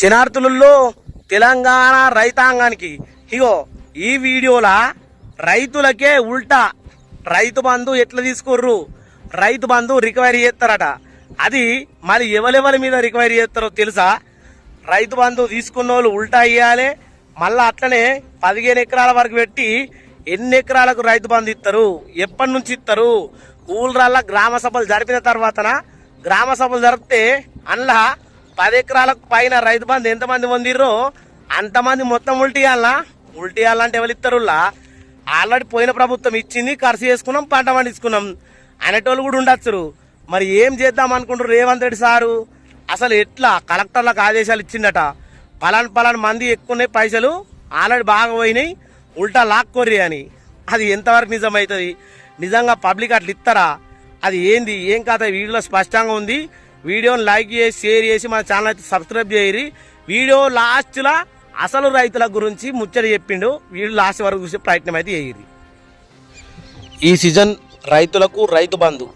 శనార్థులలో తెలంగాణ రైతాంగానికి ఇగో ఈ వీడియోలా రైతులకే ఉల్టా. రైతు బంధు ఎట్లా తీసుకుర్రు? రైతు బంధు రికవరీ చేస్తారట. అది మరి ఎవరెవరి మీద రికవరీ చేస్తారో తెలుసా? రైతు బంధు తీసుకున్న వాళ్ళు ఉల్టా ఇవ్వాలి మళ్ళీ అట్లనే పదిహేను ఎకరాల వరకు పెట్టి ఎన్ని ఎకరాలకు రైతు బంధు ఇస్తారు ఎప్పటి నుంచి ఇస్తారు ఊళ్ళ గ్రామ సభలు జరిపిన తర్వాతన? గ్రామ సభలు జరిపితే అందులో పది ఎకరాలకు పైన రైతు బంధు ఎంతమంది పొందిర్రో అంతమంది మొత్తం ఉల్టియాలా ఉల్టియాలంటే ఎవరు ఇస్తారులా ఆల్రెడీ పోయిన ప్రభుత్వం ఇచ్చింది ఖర్చు చేసుకున్నాం పంట పండించుకున్నాం. అనేటోళ్ళు కూడా ఉండొచ్చు మరి ఏం చేద్దాం అనుకుంటారు రేవంత్ రెడ్డి సారు? అసలు ఎట్లా? కలెక్టర్లకు ఆదేశాలు ఇచ్చిండట. పలాన్ పలాన్ మంది ఎక్కువ ఉన్నాయి పైసలు ఆల్రెడీ బాగా పోయినాయి ఉల్టా లాక్కోర్రి అని. అది ఎంతవరకు నిజమవుతుంది నిజంగా పబ్లిక్ అట్లా ఇస్తారా అది ఏంది? ఏం కథ? వీడియోలో స్పష్టంగా ఉంది. వీడియోని లైక్ చేసి షేర్ చేసి మన ఛానల్ అయితే సబ్స్క్రైబ్ చేయరు. వీడియో లాస్ట్లో అసలు రైతుల గురించి ముచ్చట చెప్పిండు. వీడు లాస్ట్ వరకు చూసే ప్రయత్నం అయితే చేయరు. ఈ సీజన్ రైతులకు రైతు బంధు.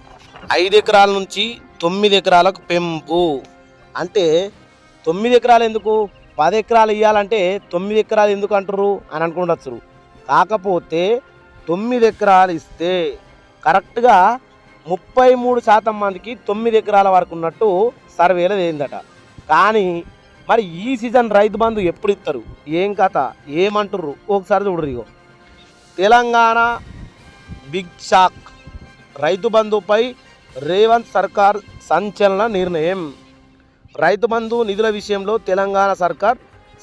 ఐదు ఎకరాల నుంచి తొమ్మిది ఎకరాలకు పెంపు. అంటే తొమ్మిది ఎకరాలు ఎందుకు? పది ఎకరాలు ఇవ్వాలంటే తొమ్మిది ఎకరాలు ఎందుకు అంటారు అని అనుకుండొచ్చు. కాకపోతే తొమ్మిది ఎకరాలు ఇస్తే కరెక్ట్గా ముప్పై మూడు శాతం మందికి తొమ్మిది ఎకరాల వరకు ఉన్నట్టు సర్వేలో తేలిందట. కానీ మరి ఈ సీజన్ రైతు బంధు ఎప్పుడు ఇస్తారు ఏం కథ? ఏమంటుర్రు? ఒకసారి చూడరు ఇగో. Telangana big shock. రైతు బంధుపై రేవంత్ సర్కార్ సంచలన నిర్ణయం. రైతు బంధు నిధుల విషయంలో తెలంగాణ సర్కార్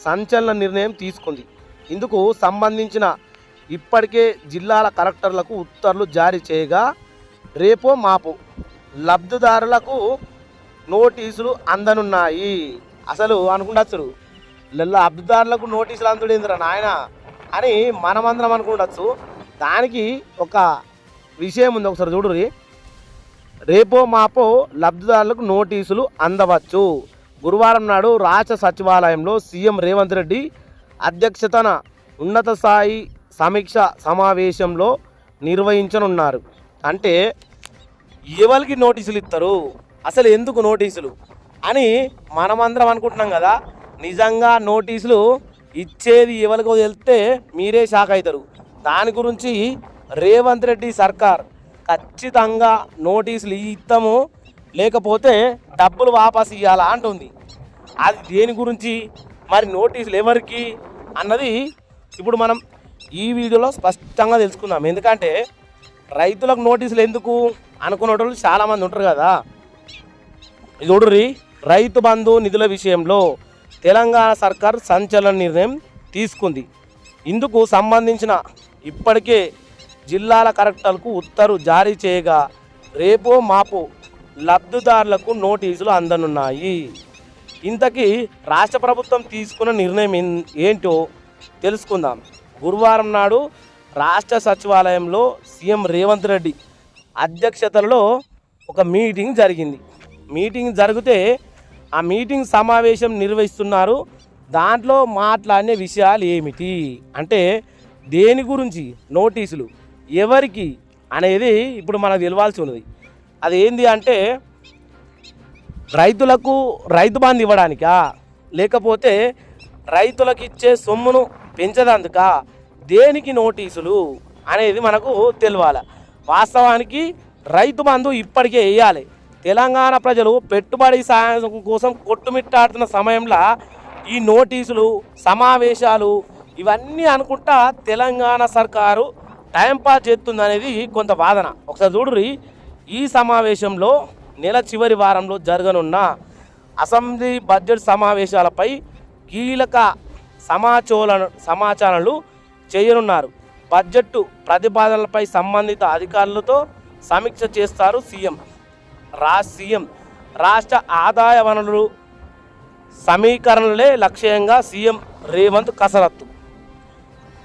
సంచలన నిర్ణయం తీసుకుంది. ఇందుకు సంబంధించిన ఇప్పటికే జిల్లాల కలెక్టర్లకు ఉత్తర్వులు జారీ చేయగా రేపో మాపు లబ్ధిదారులకు నోటీసులు అందనున్నాయి. అసలు అనుకుండొచ్చు లబ్ధిదారులకు నోటీసులు అందుడేందిరా నాయన అని మనమందరం అనుకుండొచ్చు దానికి ఒక విషయం ఉంది ఒకసారి చూడుర్రి. రేపో మాపో లబ్ధిదారులకు నోటీసులు అందవచ్చు. గురువారం నాడు రాష్ట్ర సచివాలయంలో సీఎం రేవంత్ రెడ్డి అధ్యక్షతన ఉన్నత స్థాయి సమీక్ష సమావేశంలో నిర్వహించనున్నారు. అంటే ఎవరికి నోటీసులు ఇస్తారు? అసలు ఎందుకు నోటీసులు? అని మనమందరం అనుకుంటున్నాం కదా. నిజంగా నోటీసులు ఇచ్చేది ఎవరికో తెలిస్తే మీరే షాక్ అవుతారు. దాని గురించి రేవంత్ రెడ్డి సర్కార్ ఖచ్చితంగా నోటీసులు ఇస్తాము. లేకపోతే డబ్బులు వాపస్ ఇవ్వాలా అంటుంది. అది దేని గురించి? మరి నోటీసులు ఎవరికి? అన్నది ఇప్పుడు మనం ఈ వీడియోలో స్పష్టంగా తెలుసుకుందాం. ఎందుకంటే రైతులకు నోటీసులు ఎందుకు అనుకునేటోళ్ళు చాలామంది ఉంటారు కదా. ఇది చూడుర్రి రైతు బంధు నిధుల విషయంలో తెలంగాణ సర్కార్ సంచలన నిర్ణయం తీసుకుంది. ఇందుకు సంబంధించిన ఇప్పటికే జిల్లాల కలెక్టర్లకు ఉత్తర్వు జారీ చేయగా రేపో మాపు లబ్ధిదారులకు నోటీసులు అందనున్నాయి. ఇంతకీ రాష్ట్ర ప్రభుత్వం తీసుకున్న నిర్ణయం ఏంటో తెలుసుకుందాం. గురువారం నాడు రాష్ట్ర సచివాలయంలో సీఎం రేవంత్ రెడ్డి అధ్యక్షతలో ఒక మీటింగ్ జరిగింది. మీటింగ్ జరిగితే ఆ మీటింగ్ సమావేశం నిర్వహిస్తున్నారు. దాంట్లో మాట్లాడిన విషయాలు ఏమిటి అంటే దేని గురించి? నోటీసులు. ఎవరికి? అనేది ఇప్పుడు మనకు తెలవాల్సి ఉన్నది. అది ఏంది అంటే రైతులకు రైతు బంధు ఇవ్వడానికా? లేకపోతే రైతులకు ఇచ్చే సొమ్మును పెంచదందుకా దేనికి నోటీసులు అనేది మనకు తెలియాలి వాస్తవానికి రైతు బంధు ఇప్పటికే వేయాలి. తెలంగాణ ప్రజలు పెట్టుబడి సాయం కోసం కొట్టుమిట్టాడుతున్న సమయంలో ఈ నోటీసులు సమావేశాలు ఇవన్నీ అనుకుంటా తెలంగాణ సర్కారు టైంపాస్ చేస్తుంది అనేది కొంత వాదన. ఒకసారి చూడుర్రి ఈ సమావేశంలో నెల చివరి వారంలో జరగనున్న అసెంబ్లీ బడ్జెట్ సమావేశాలపై కీలక సమాచోళన సమాచారాలు చేయనున్నారు. బడ్జెట్ ప్రతిపాదనలపై సంబంధిత అధికారులతో సమీక్ష చేస్తారు సీఎం. రా సీఎం రాష్ట్ర ఆదాయ వనరులు సమీకరణలే లక్ష్యంగా సీఎం రేవంత్ కసరత్తు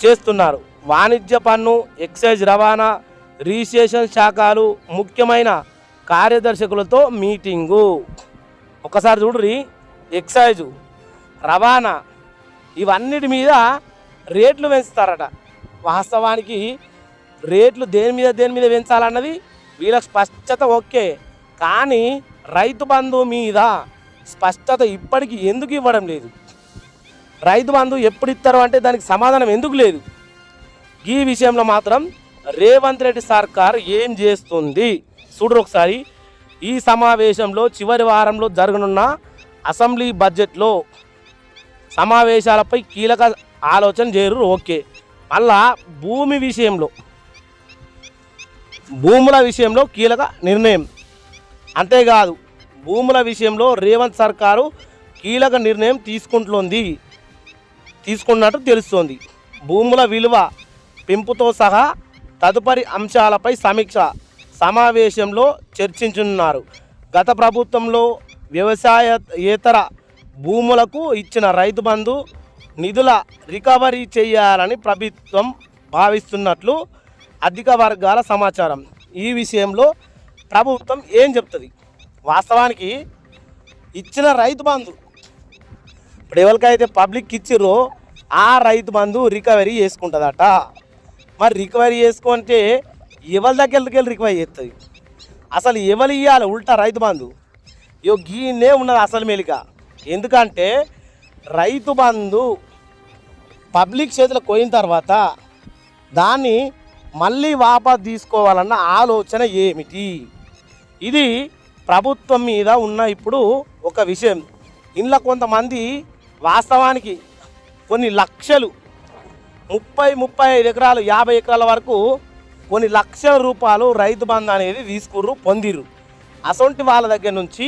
చేస్తున్నారు. వాణిజ్య పన్ను ఎక్సైజ్ రవాణా రిజిస్ట్రేషన్ శాఖలు ముఖ్యమైన కార్యదర్శకులతో మీటింగు. ఒకసారి చూడ్రి ఎక్సైజు రవాణా ఇవన్నిటి మీద రేట్లు పెంచుతారట. వాస్తవానికి రేట్లు దేని మీద దేని మీద పెంచాలన్నది వీళ్ళకి స్పష్టత ఓకే. కానీ రైతు బంధు మీద స్పష్టత ఇప్పటికీ ఎందుకు ఇవ్వడం లేదు? రైతు బంధు ఎప్పుడు ఇస్తారు అంటే దానికి సమాధానం ఎందుకు లేదు? ఈ విషయంలో మాత్రం రేవంత్ రెడ్డి సర్కార్ ఏం చేస్తుంది? చూడరు ఒకసారి. ఈ సమావేశంలో చివరి వారంలో జరగనున్న అసెంబ్లీ బడ్జెట్లో సమావేశాలపై కీలక ఆలోచన చేయరు ఓకే. మళ్ళా భూమి విషయంలో భూముల విషయంలో కీలక నిర్ణయం. అంతేకాదు భూముల విషయంలో రేవంత్ సర్కారు కీలక నిర్ణయం తీసుకుంటుంది తీసుకున్నట్టు తెలుస్తోంది. భూముల విలువ పెంపుతో సహా తదుపరి అంశాలపై సమీక్ష సమావేశంలో చర్చించున్నారు గత ప్రభుత్వంలో వ్యవసాయ ఏతర భూములకు ఇచ్చిన రైతు బంధు నిధుల రికవరీ చేయాలని ప్రభుత్వం భావిస్తున్నట్లు అధిక వర్గాల సమాచారం. ఈ విషయంలో ప్రభుత్వం ఏం చెప్తుంది? వాస్తవానికి ఇచ్చిన రైతు బంధు. ఇప్పుడు ఎవరికైతే పబ్లిక్ ఇచ్చిర్రో ఆ రైతు బంధు రికవరీ చేసుకుంటుందట. మరి రికవరీ చేసుకుంటే ఎవరి దగ్గరికి వెళ్ళి రికవరీ చేస్తుంది? అసలు ఎవరు ఇవ్వాలి ఉల్టా రైతు బంధు? ఇగో గీనే ఉన్నది అసలు మెలిక. ఎందుకంటే రైతు బంధు పబ్లిక్ చేతులకు పోయిన తర్వాత దాన్ని మళ్ళీ వాపస్ తీసుకోవాలన్న ఆలోచన ఏమిటి? ఇది ప్రభుత్వం మీద ఉన్న ఇప్పుడు ఒక విషయం. ఇంట్లో కొంతమంది వాస్తవానికి కొన్ని లక్షలు ముప్పై ముప్పై ఐదు ఎకరాలు యాభై ఎకరాల వరకు కొన్ని లక్షల రూపాయలు రైతు బంధు అనేది తీసుకుర్రు పొందిర్రు. అసొంటి వాళ్ళ దగ్గర నుంచి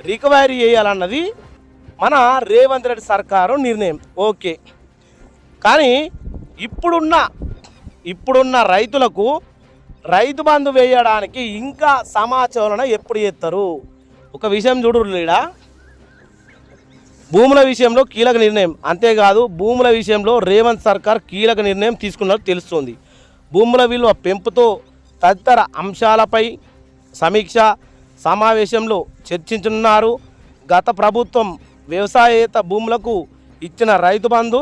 రికవరీ చేయాలన్నది మన రేవంత్ రెడ్డి సర్కారు నిర్ణయం. ఓకే. కానీ ఇప్పుడున్న ఇప్పుడున్న రైతులకు రైతు బంధు వేయడానికి ఇంకా సమాచారణ ఎప్పుడు చేస్తారు? ఒక విషయం చూడు లీడా. భూముల విషయంలో కీలక నిర్ణయం. అంతేకాదు భూముల విషయంలో రేవంత్ సర్కార్ కీలక నిర్ణయం తీసుకున్నట్టు తెలుస్తుంది. భూముల విలువ పెంపుతో తదితర అంశాలపై సమీక్ష సమావేశంలో చర్చించనున్నారు. గత ప్రభుత్వం వ్యవసాయేత భూములకు ఇచ్చిన రైతు బంధు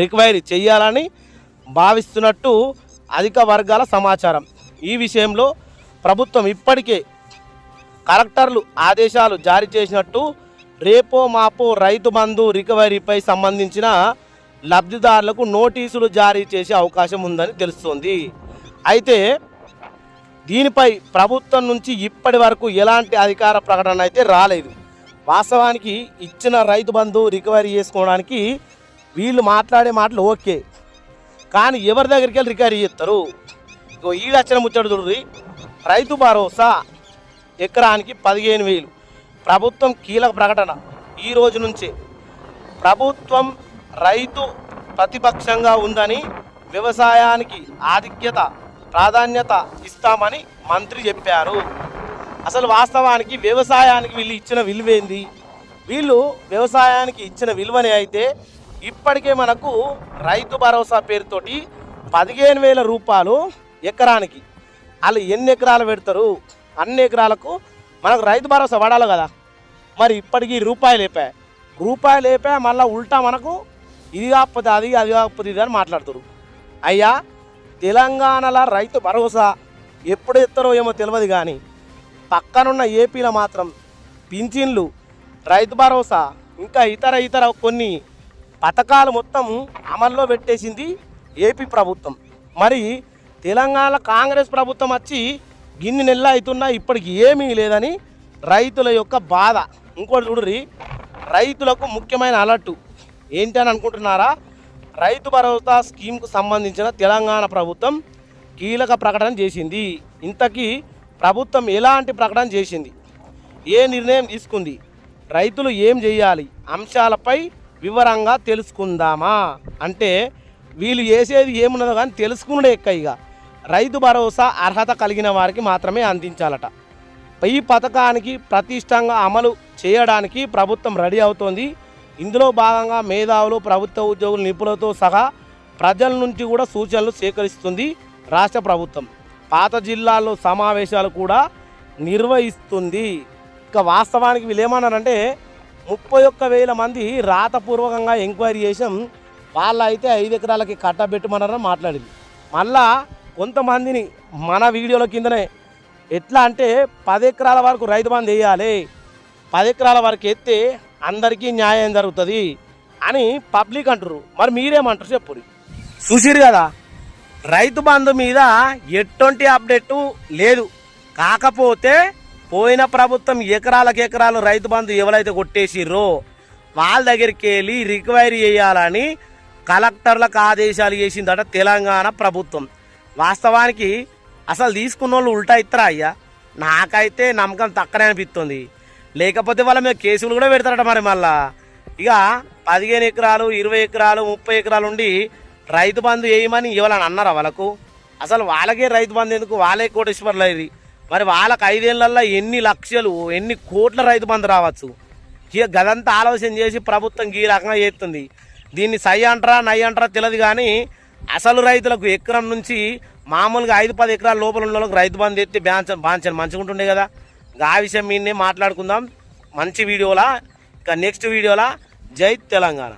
రిక్వైరీ చేయాలని భావిస్తున్నట్టు అధిక వర్గాల సమాచారం. ఈ విషయంలో ప్రభుత్వం ఇప్పటికే కలెక్టర్లు ఆదేశాలు జారీ చేసినట్టు రేపో మాపో రైతు బంధు రికవరీపై సంబంధించిన లబ్ధిదారులకు నోటీసులు జారీ చేసే అవకాశం ఉందని తెలుస్తోంది. అయితే దీనిపై ప్రభుత్వం నుంచి ఇప్పటి వరకు ఎలాంటి అధికార ప్రకటన అయితే రాలేదు. వాస్తవానికి ఇచ్చిన రైతు బంధు రికవరీ చేసుకోవడానికి వీళ్ళు మాట్లాడే మాటలు ఓకే. కానీ ఎవరి దగ్గరికి వెళ్ళి రికవరీ చేస్తారు? ఇగో ఈ వచ్చిన ముచ్చట చూడండి రైతు భరోసా ఎకరానికి పదిహేను వేలు. ప్రభుత్వం కీలక ప్రకటన ఈ రోజు నుంచే. ప్రభుత్వం రైతు ప్రతిపక్షంగా ఉందని వ్యవసాయానికి ఆధిక్యత ప్రాధాన్యత ఇస్తామని మంత్రి చెప్పారు. అసలు వాస్తవానికి వ్యవసాయానికి వీళ్ళు ఇచ్చిన విలువ ఏంది వీళ్ళు వ్యవసాయానికి ఇచ్చిన విలువని అయితే ఇప్పటికే మనకు రైతు భరోసా పేరుతోటి పదిహేను వేల రూపాయలు ఎకరానికి. వాళ్ళు ఎన్ని ఎకరాలు పెడతారు? అన్ని ఎకరాలకు మనకు రైతు భరోసా పడాలి కదా. మరి ఇప్పటికీ రూపాయలు లేపా రూపాయలు లేపా మళ్ళీ ఉల్టా మనకు ఇది కాకపోతే అది అది కాకపోతే ఇది అని మాట్లాడుతారు అయ్యా తెలంగాణలో రైతు భరోసా ఎప్పుడు ఎత్తారో ఏమో తెలియదు కానీ పక్కనున్న ఏపీలో మాత్రం పింఛన్లు రైతు భరోసా ఇంకా ఇతర ఇతర కొన్ని పథకాలు మొత్తం అమల్లో పెట్టేసింది ఏపీ ప్రభుత్వం. మరి తెలంగాణ కాంగ్రెస్ ప్రభుత్వం వచ్చి గిన్ని నెలలు అవుతున్నా ఇప్పటికి ఏమీ లేదని రైతుల యొక్క బాధ. ఇంకోటి చూడరి రైతులకు ముఖ్యమైన అలర్టు. ఏంటి అని అనుకుంటున్నారా? రైతు భరోసా స్కీమ్కు సంబంధించిన తెలంగాణ ప్రభుత్వం కీలక ప్రకటన చేసింది. ఇంతకీ ప్రభుత్వం ఎలాంటి ప్రకటన చేసింది? ఏ నిర్ణయం తీసుకుంది? రైతులు ఏం చేయాలి? అంశాలపై వివరంగా తెలుసుకుందామా? అంటే వీళ్ళు చేసేది ఏమున్నదో కానీ తెలుసుకునే ఎక్క ఇక. రైతు భరోసా అర్హత కలిగిన వారికి మాత్రమే అందించాలట. ఈ పథకానికి ప్రతిష్టంగా అమలు చేయడానికి ప్రభుత్వం రెడీ అవుతోంది. ఇందులో భాగంగా మేధావులు ప్రభుత్వ ఉద్యోగులు నిపుణులతో సహా ప్రజల నుంచి కూడా సూచనలు సేకరిస్తుంది రాష్ట్ర ప్రభుత్వం. పాత జిల్లాల్లో సమావేశాలు కూడా నిర్వహిస్తుంది. ఇక వాస్తవానికి వీళ్ళు ఏమన్నారంటే ముప్పై ఒక్క వేల మంది రాతపూర్వకంగా ఎంక్వైరీ చేసాం వాళ్ళు అయితే ఐదు ఎకరాలకి కట్టబెట్టమన్నారని మాట్లాడింది. మళ్ళా కొంతమందిని మన వీడియోల కిందనే ఎట్లా అంటే పది ఎకరాల వరకు రైతు బంద్ వేయాలి. పది ఎకరాల వరకు ఎత్తే అందరికీ న్యాయం జరుగుతుంది అని పబ్లిక్ అంటారు మరి మీరేమంటారు? చెప్పు చూసిరు కదా? రైతు బంధు మీద ఎటువంటి అప్డేటు లేదు. కాకపోతే పోయిన ప్రభుత్వం ఎకరాలకు ఎకరాలు రైతు బంధు ఎవరైతే కొట్టేసిర్రో వాళ్ళ దగ్గరికి వెళ్ళి రిక్వైరీ చేయాలని కలెక్టర్లకు ఆదేశాలు చేసిందట తెలంగాణ ప్రభుత్వం. వాస్తవానికి అసలు తీసుకున్న వాళ్ళు ఉల్టా ఇస్తారా అయ్యా? నాకైతే నమ్మకం తక్కనే అనిపిస్తుంది. లేకపోతే వాళ్ళ మీద కేసులు కూడా పెడతారట మరి మళ్ళా. ఇక పదిహేను ఎకరాలు ఇరవై ఎకరాలు ముప్పై ఎకరాలు ఉండి రైతు బంధు వేయమని ఇవ్వాలని అన్నారా వాళ్ళకు? అసలు వాళ్ళకే రైతు బంధు ఎందుకు? వాళ్ళే కోటేశ్వర్లు అయ్యి మరి వాళ్ళకి ఐదేళ్ళలో ఎన్ని లక్షలు ఎన్ని కోట్ల రైతు బంధు రావచ్చు? ఇక గదంతా ఆలోచన చేసి ప్రభుత్వం ఈ రకంగా చేస్తుంది. దీన్ని సై అంటారా నై అంటారా తెలియదు కానీ అసలు రైతులకు ఎకరం నుంచి మామూలుగా ఐదు పది ఎకరాల లోపల ఉన్న వాళ్ళకి రైతు బంధు ఎత్తి బ్యాంచ బాంచని మంచిగా కదా? ఆ విషయం మీదనే మాట్లాడుకుందాం. మంచి వీడియోలా. ఇక నెక్స్ట్ వీడియోలా. జై తెలంగాణ.